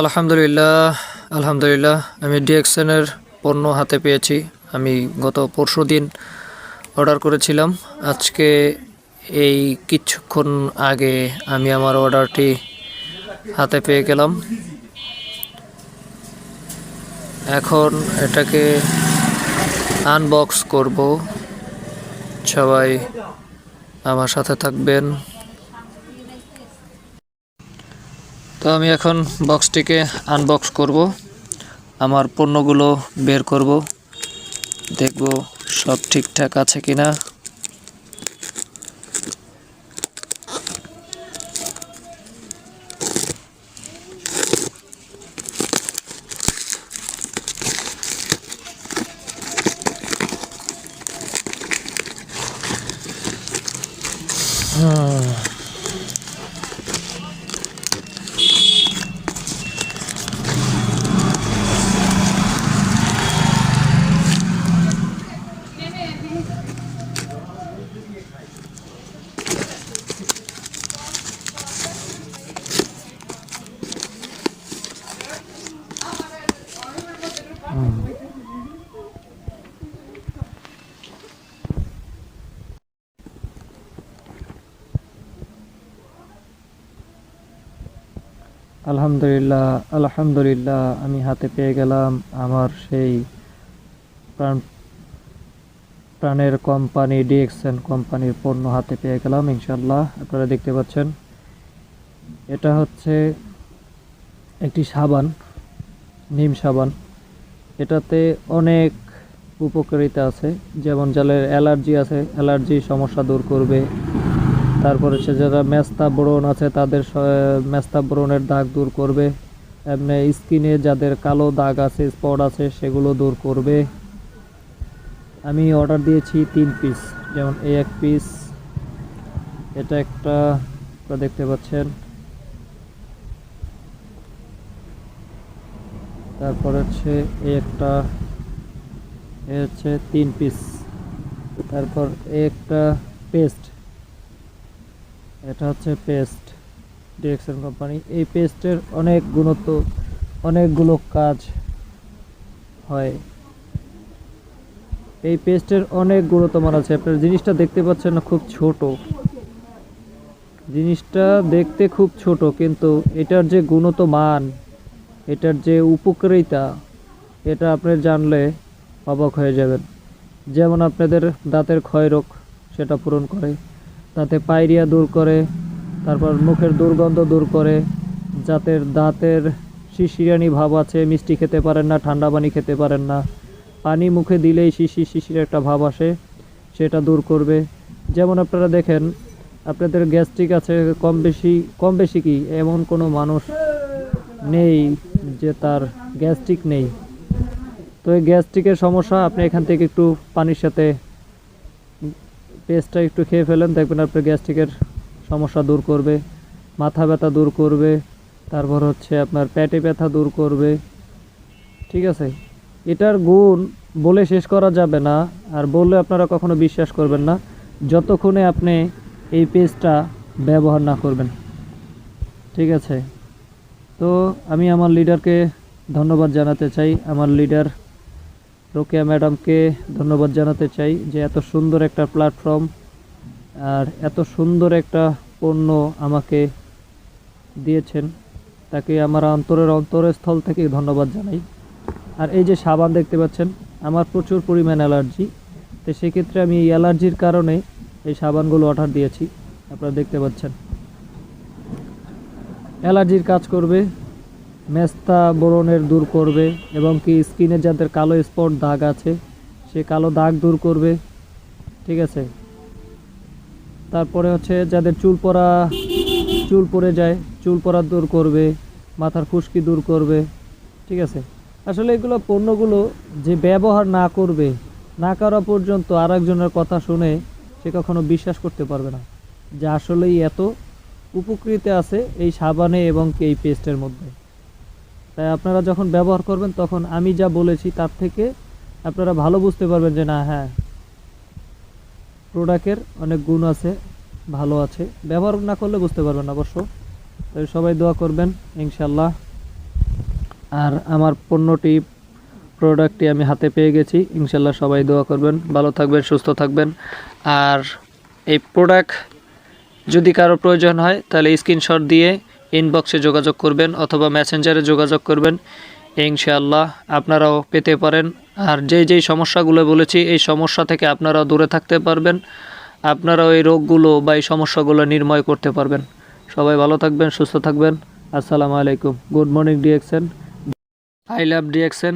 আলহামদুলিল্লাহ আলহামদুলিল্লাহ। আমি ডিএক্সএনের পণ্য হাতে পেয়েছি। আমি গত পরশু দিন অর্ডার করেছিলাম। আজকে এই কিছুক্ষণ আগে আমি আমার অর্ডারটি হাতে পেয়ে গেলাম। এখন এটাকে আনবক্স করব। সবাই আমার সাথে থাকবেন। তো আমি এখন বক্সটিকে আনবক্স করব। আমার পণ্যগুলো বের করব। দেখব সব ঠিকঠাক আছে কিনা। আলহামদুলিল্লাহ আলহামদুলিল্লাহ, আমি হাতে পেয়ে গেলাম আমার সেই প্রাণ, প্রাণের কোম্পানি ডিএক্সএন কোম্পানির পণ্য হাতে পেয়ে গেলাম ইনশাল্লাহ আপনারা দেখতে পাচ্ছেন, এটা হচ্ছে একটি সাবান, নিম সাবান। এটাতে অনেক উপকারিতা আছে, যেমন যাদের অ্যালার্জি আছে, অ্যালার্জি সমস্যা দূর করবে তারপরে সে যারা মেস্তা ব্রণ আছে তাদের মেস্তা ব্রণের দাগ দূর করবে। এমনি স্কিনে যাদের কালো দাগ আছে, স্পট আছে, সেগুলো দূর করবে। আমি অর্ডার দিয়েছি তিন পিস যেমন এই এক পিস এটা একটা, আপনারা দেখতে পাচ্ছেন। তারপর হচ্ছে এই একটা এ হচ্ছে তিন পিস তারপর একটা পেস্ট এটা হচ্ছে পেস্ট ডিরেকশন কোম্পানি এই পেস্টের অনেক গুণত্ব, অনেকগুলো কাজ হয়। এই পেস্টের অনেক গুণতমান আছে। আপনার জিনিসটা দেখতে পাচ্ছেন না, খুব ছোট। জিনিসটা দেখতে খুব ছোট, কিন্তু এটার যে গুণত মান এটার যে উপকারিতা, এটা আপনি জানলে অবাক হয়ে যাবেন। যেমন আপনাদের দাঁতের ক্ষয় রোগ সেটা পূরণ করে। দাঁতে পায়রিয়া দূর করে, তারপর মুখের দুর্গন্ধ দূর করে যাদের দাঁতের শিশিরানি ভাব আছে, মিষ্টি খেতে পারেন না, ঠান্ডা পানি খেতে পারেন না। পানি মুখে দিলেই শিশির শিশির একটা ভাব আসে, সেটা দূর করবে। যেমন আপনারা দেখেন, আপনাদের গ্যাস্ট্রিক আছে কম বেশি কম বেশি কি, এমন কোনো মানুষ নেই যে তার গ্যাস্ট্রিক নেই। তো এই গ্যাস্ট্রিকের সমস্যা, আপনি এখান থেকে একটু পানির সাথে পেস্টটা একটু খেয়ে ফেলেন, দেখবেন আপনার গ্যাস্ট্রিকের সমস্যা দূর করবে, মাথা ব্যথা দূর করবে, তারপর হচ্ছে আপনার পেটে ব্যথা দূর করবে। ঠিক আছে? এটার গুণ বলে শেষ করা যাবে না, আর বললে আপনারা কখনো বিশ্বাস করবেন না, যতক্ষণে আপনি এই পেস্টটা ব্যবহার না করবেন। ঠিক আছে? তো আমি আমার লিডারকে ধন্যবাদ জানাতে চাই। আমার লিডার রোকেয়া ম্যাডামকে ধন্যবাদ জানাতে চাই যে এত সুন্দর একটা প্ল্যাটফর্ম আর এত সুন্দর একটা পণ্য আমাকে দিয়েছেন। তাকে আমার অন্তরের অন্তরস্থল থেকে ধন্যবাদ জানাই। আর এই যে সাবান দেখতে পাচ্ছেন, আমার প্রচুর পরিমাণ অ্যালার্জি। তো সেক্ষেত্রে আমি এই অ্যালার্জির কারণে এই সাবানগুলো অর্ডার দিয়েছি। আপনারা দেখতে পাচ্ছেন। অ্যালার্জির কাজ করবে মেস্তা ব্রণের দূর করবে এবং কি স্কিনে যাদের কালো স্পট দাগ আছে, সে কালো দাগ দূর করবে। ঠিক আছে? তারপরে হচ্ছে যাদের চুল পরা চুল পড়ে যায়, চুল পড়া দূর করবে, মাথার খুশকি দূর করবে। ঠিক আছে? আসলে এগুলো পণ্যগুলো যে ব্যবহার না করবে, না করা পর্যন্ত আরেকজনের কথা শুনে সে কখনো বিশ্বাস করতে পারবে না। যে আসলেই এত উপকৃত আছে এই সাবানে এবং কি এই পেস্টের মধ্যে। তাই আপনারা যখন ব্যবহার করবেন, তখন আমি যা বলেছি তার থেকে আপনারা ভালো বুঝতে পারবেন যে, না হ্যাঁ প্রোডাক্টের অনেক গুণ আছে, ভালো আছে। ব্যবহার না করলে বুঝতে পারবেন অবশ্য। তাই সবাই দোয়া করবেন ইনশাল্লাহ আর আমার পণ্যটি প্রোডাক্টটি আমি হাতে পেয়ে গেছি ইনশাল্লাহ সবাই দোয়া করবেন। ভালো থাকবেন, সুস্থ থাকবেন। আর এই প্রোডাক্ট যদি কারও প্রয়োজন হয়, তাহলে স্ক্রিনশট দিয়ে ইনবক্সে যোগাযোগ করবেন অথবা মেসেঞ্জারে যোগাযোগ করবেন। ইনশাআল্লাহ আপনারাও পেতে পারেন। আর যেই যেই সমস্যাগুলো বলেছি, এই সমস্যা থেকে আপনারা দূরে থাকতে পারবেন। আপনারাও এই রোগগুলো বা এই সমস্যাগুলো নির্ময় করতে পারবেন। সবাই ভালো থাকবেন, সুস্থ থাকবেন। আসসালামু আলাইকুম। Good morning DXN I love DXN